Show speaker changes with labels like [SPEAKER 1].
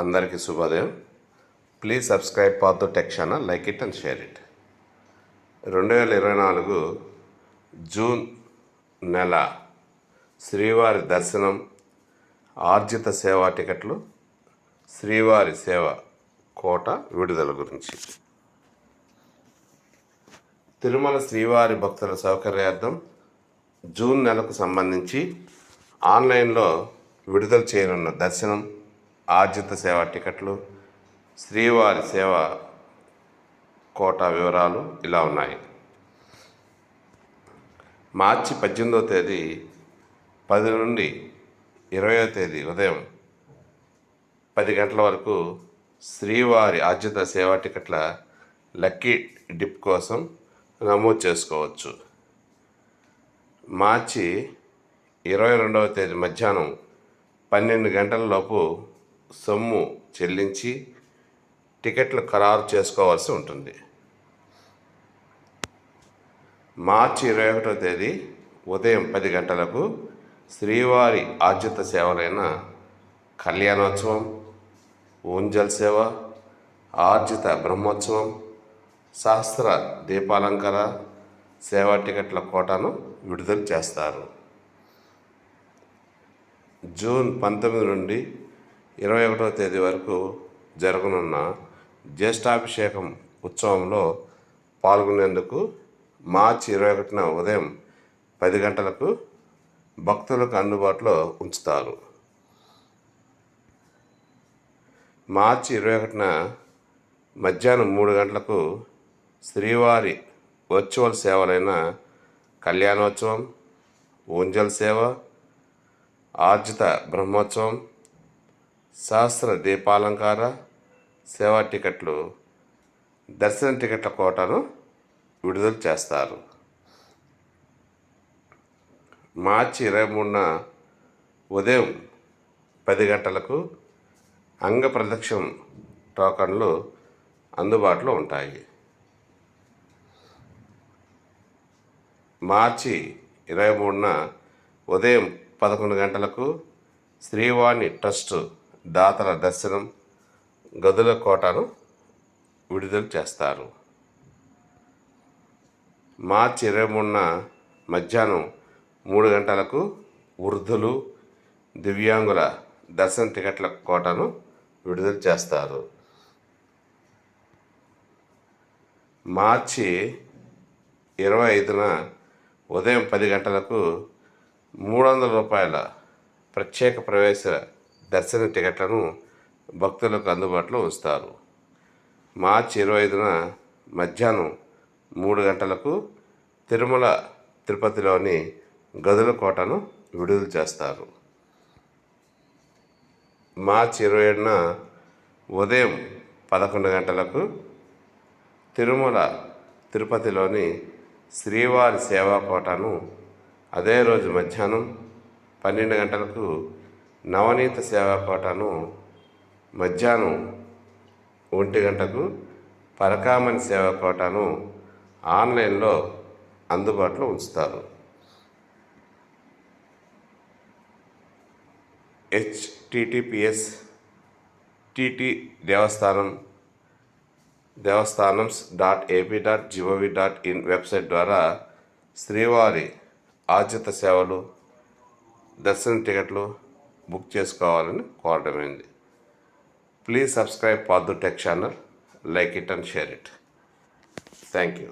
[SPEAKER 1] అందరికీ శుభోదయం. Please subscribe path tech channel like it and share it రెండు వేల ఇరవై నాలుగు జూన్ నెల శ్రీవారి దర్శనం ఆర్జిత సేవా టికెట్లు శ్రీవారి సేవ కోట విడుదల గురించి. తిరుమల శ్రీవారి భక్తుల సౌకర్యార్థం జూన్ నెలకు సంబంధించి ఆన్లైన్లో విడుదల చేయనున్న దర్శనం ఆర్జిత సేవ టికెట్లు శ్రీవారి సేవ కోట వివరాలు ఇలా ఉన్నాయి. మార్చి పద్దెనిమిదవ తేదీ పది నుండి ఇరవయో తేదీ ఉదయం పది గంటల వరకు శ్రీవారి ఆర్జిత సేవా టికెట్ల లక్కీ డిప్ కోసం నమోదు చేసుకోవచ్చు. మార్చి ఇరవై రెండవ తేదీ మధ్యాహ్నం పన్నెండు గంటల లోపు సొమ్ము చెల్లించి టికెట్లు ఖరారు చేసుకోవాల్సి ఉంటుంది. మార్చి ఇరవై ఒకటో తేదీ ఉదయం పది గంటలకు శ్రీవారి ఆర్జిత సేవలైన కళ్యాణోత్సవం ఊంజల్ సేవ ఆర్జిత బ్రహ్మోత్సవం శాస్త్ర దీపాలంకర సేవా టికెట్ల కోటాను విడుదల చేస్తారు. జూన్ పంతొమ్మిది నుండి ఇరవై ఒకటో తేదీ వరకు జరగనున్న జ్యేష్ఠాభిషేకం ఉత్సవంలో పాల్గొనేందుకు మార్చి ఇరవై ఒకటిన ఉదయం పది గంటలకు భక్తులకు అందుబాటులో ఉంచుతారు. మార్చి ఇరవై ఒకటిన మధ్యాహ్నం మూడు గంటలకు శ్రీవారి వర్చువల్ సేవలైన కళ్యాణోత్సవం ఊంజల్ సేవ ఆర్జిత బ్రహ్మోత్సవం శాస్త్ర దీపాలంకార సేవా టికెట్లు దర్శన టికెట్ల కోటను విడుదల చేస్తారు. మార్చి ఇరవై మూడున ఉదయం పది గంటలకు అంగ ప్రదక్షిణ టోకన్లు అందుబాటులో ఉంటాయి. మార్చి ఇరవై మూడున ఉదయం పదకొండు గంటలకు శ్రీవాణి ట్రస్ట్ దాతల దర్శనం గదుల కోటను విడుదల చేస్తారు. మార్చి ఇరవై మూడున మధ్యాహ్నం మూడు గంటలకు వృద్ధులు దివ్యాంగుల దర్శన టికెట్ల కోటను విడుదల చేస్తారు. మార్చి ఇరవై ఐదున ఉదయం పది గంటలకు మూడు వందల రూపాయల ప్రత్యేక ప్రవేశ దర్శన టికెట్లను భక్తులకు అందుబాటులో ఉంచుతారు. మార్చి ఇరవై ఐదున మధ్యాహ్నం మూడు గంటలకు తిరుమల తిరుపతిలోని గదుల కోటను విడుదల చేస్తారు. మార్చి ఇరవై ఏడున ఉదయం పదకొండు గంటలకు తిరుమల తిరుపతిలోని శ్రీవారి సేవా కోటను అదే రోజు మధ్యాహ్నం పన్నెండు గంటలకు నవనీత సేవా కోటను మధ్యాహ్నం ఒంటి గంటకు పరకామణి సేవా కోటను ఆన్లైన్లో అందుబాటులో ఉంచుతారు. HTTPS TT Devasthanam Devasthanams dot AP dot GOV dot in website ద్వారా శ్రీవారి ఆర్జిత సేవలు దర్శన టికెట్లు బుక్ చేసుకోవాలని కోరడమైంది ప్లీజ్ సబ్స్క్రైబ్ పాదు tech channel like it and share it. Thank you.